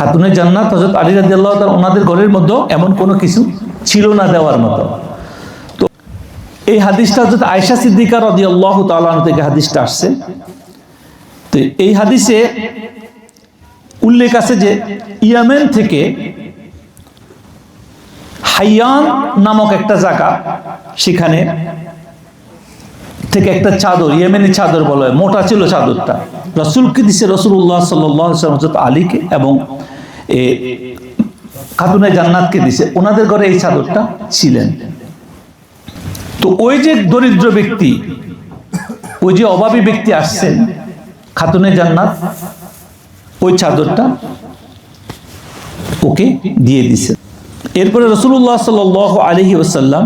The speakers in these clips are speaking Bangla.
খাতুনে জান্নাত হজরত আলী রাদি আল্লাহ তাআলা ওনাদের ঘরের মধ্যে এমন কোনো কিছু ছিল না দেওয়ার মতো। তো এই হাদিসটা হজরত আয়সা সিদ্দিকা আল্লাহ তাআলা থেকে হাদিসটা আসছে। তো এই হাদিসে উল্লেখ আছে যে ইয়ামেন থেকে হাইয়ান নামক একটা জায়গা, সেখানে থেকে একটা চাদর, ইয়েমেনি চাদর বলা হয়, মোটা ছিল চাদরটা। রসুলকে দিছে রসুল্লাহ সাল্লাহ আলীকে এবং এ, খাতুনে জান্নাতকে দিছে। ওনাদের ঘরে এই চাদরটা ছিলেন। তো ওই যে দরিদ্র ব্যক্তি, ওই যে অভাবী ব্যক্তি আসছেন, খাতুনে জান্নাত, ওই চাদরটা ওকে দিয়ে দিছে। এরপরে রসুল্লাহ সাল আলহি ওসাল্লাম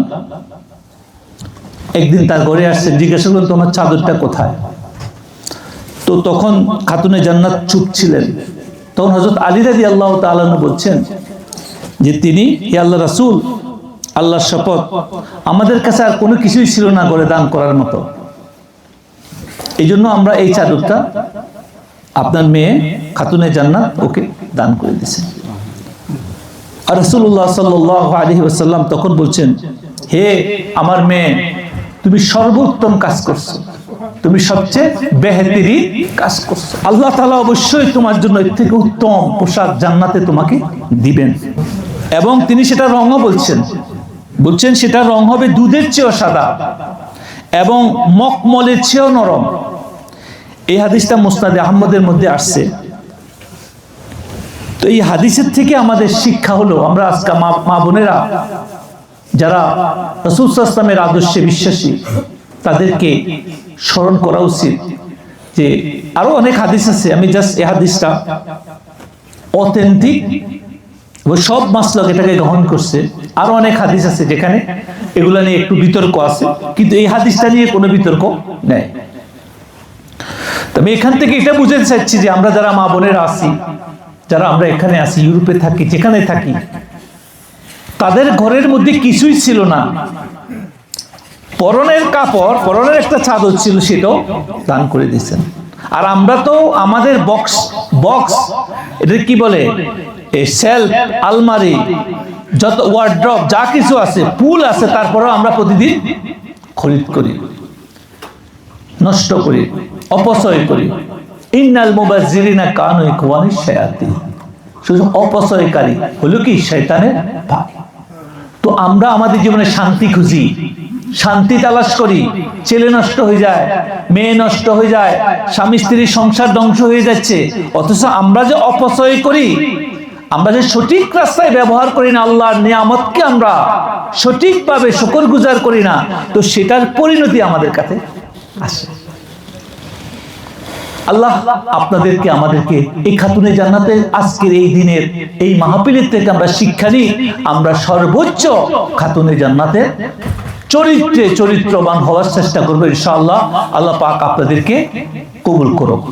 একদিন তার ঘরে আসছেন জিজ্ঞাসা করলেন, তোমার চাদরটা কোথায়? তো তখন খাতুনে জান্নাত চুপ ছিলেন। তখন হজরত আলী রাজি আল্লাহ তালন বলছেন যে তিনি, হে আল্লাহ রাসুল, আল্লাহর শপথ, আমাদের কাছে আর কোনো কিছুই ছিল না ঘরে দান করার মতো। এই জন্য আমরা এই চাদরটা আপনার মেয়ে খাতুনে জান্নাত ওকে দান করে দিয়েছেন আর রসুল্লাহ সাল্লাহ আলহি আসাল্লাম তখন বলছেন, হে আমার মেয়ে, তুমি সর্বোত্তম কাজ করছ। তুমি সবচেয়ে বেহতিরি কাজ করছ। আল্লাহ তালা অবশ্যই তোমার জন্য এর থেকে উত্তম পোশাক জান্নাতে তোমাকে দিবেন। এবং তিনি সেটা রঙও বলছেন। বলছেন সেটা রং হবে দুধের চেয়েও সাদা এবং মকমলের চেয়েও নরম। এই হাদিসটা মুস্তাদে আহমদের মধ্যে আসছে। তো এই হাদিসের থেকে আমাদের শিক্ষা হলো, আমরা আজকে মা বোনেরা যারা রসুল ইসলামের আদর্শে বিশ্বাসী তাদেরকে স্মরণ করা উচিত যে আরও অনেক হাদিস আছে, আমি জাস্ট এই হাদিসটা অথেন্টিক সব মাসলক এটাকে গ্রহণ করছে। আরও অনেক হাদিস আছে যেখানে এগুলো নিয়ে একটু বিতর্ক আছে, কিন্তু এই হাদিসটা নিয়ে কোনো বিতর্ক নেই। তবে এখান থেকে এটা বুঝতে চাচ্ছি যে আমরা যারা মা বোনেরা আছি, যারা আমরা এখানে আছি, ইউরোপে থাকি, যেখানে থাকি, তাদের ঘরের মধ্যে কিছুই ছিল না। পরনের কাপড়, পরনের একটা চাদর ছিল সেটাও দান করে দিয়েছেন। আর আমরা তো আমাদের বক্স বক্স এটা কি বলে? সেলফ আলমারি, যত ওয়ার্ড্রপ যা কিছু আছে পুল আছে, তারপরেও আমরা প্রতিদিন খরিদ করি, নষ্ট করি, অপচয় করি। ইন্নাল মুবাজ্জিরিনা কানু ইখওয়ানি শায়াতিন। শুধু অপচয়কারী হলো কি? শয়তানের ভাই। তো আমরা আমাদের জীবনে শান্তি খুঁজি। শান্তি তালাশ করি, ছেলে নষ্ট হয়ে যায়, মেয়ে নষ্ট হয়ে যায়, স্বামী স্ত্রীর সংসার ধ্বংস হয়ে যাচ্ছে, অথচ আমরা যে অপচয় করি, আমরা যে সঠিক রাস্তায় ব্যবহার করি না, আল্লাহর নিয়ামতকে আমরা সঠিকভাবে শকর গুজার করি না, তো সেটার পরিণতি আমাদের কাছে আসে। আল্লাহ আপনাদেরকে, আমাদেরকে এই খাতুনে জান্নাতে আজকের এই দিনের এই মাহফিলের থেকে আমরা শিক্ষা নিই, আমরা সর্বোচ্চ খাতুনে জান্নাতে চরিত্রে চরিত্রবান হওয়ার চেষ্টা করব ইনশাআল্লাহ। আল্লাহ পাক আপনাদেরকে কবুল করুক।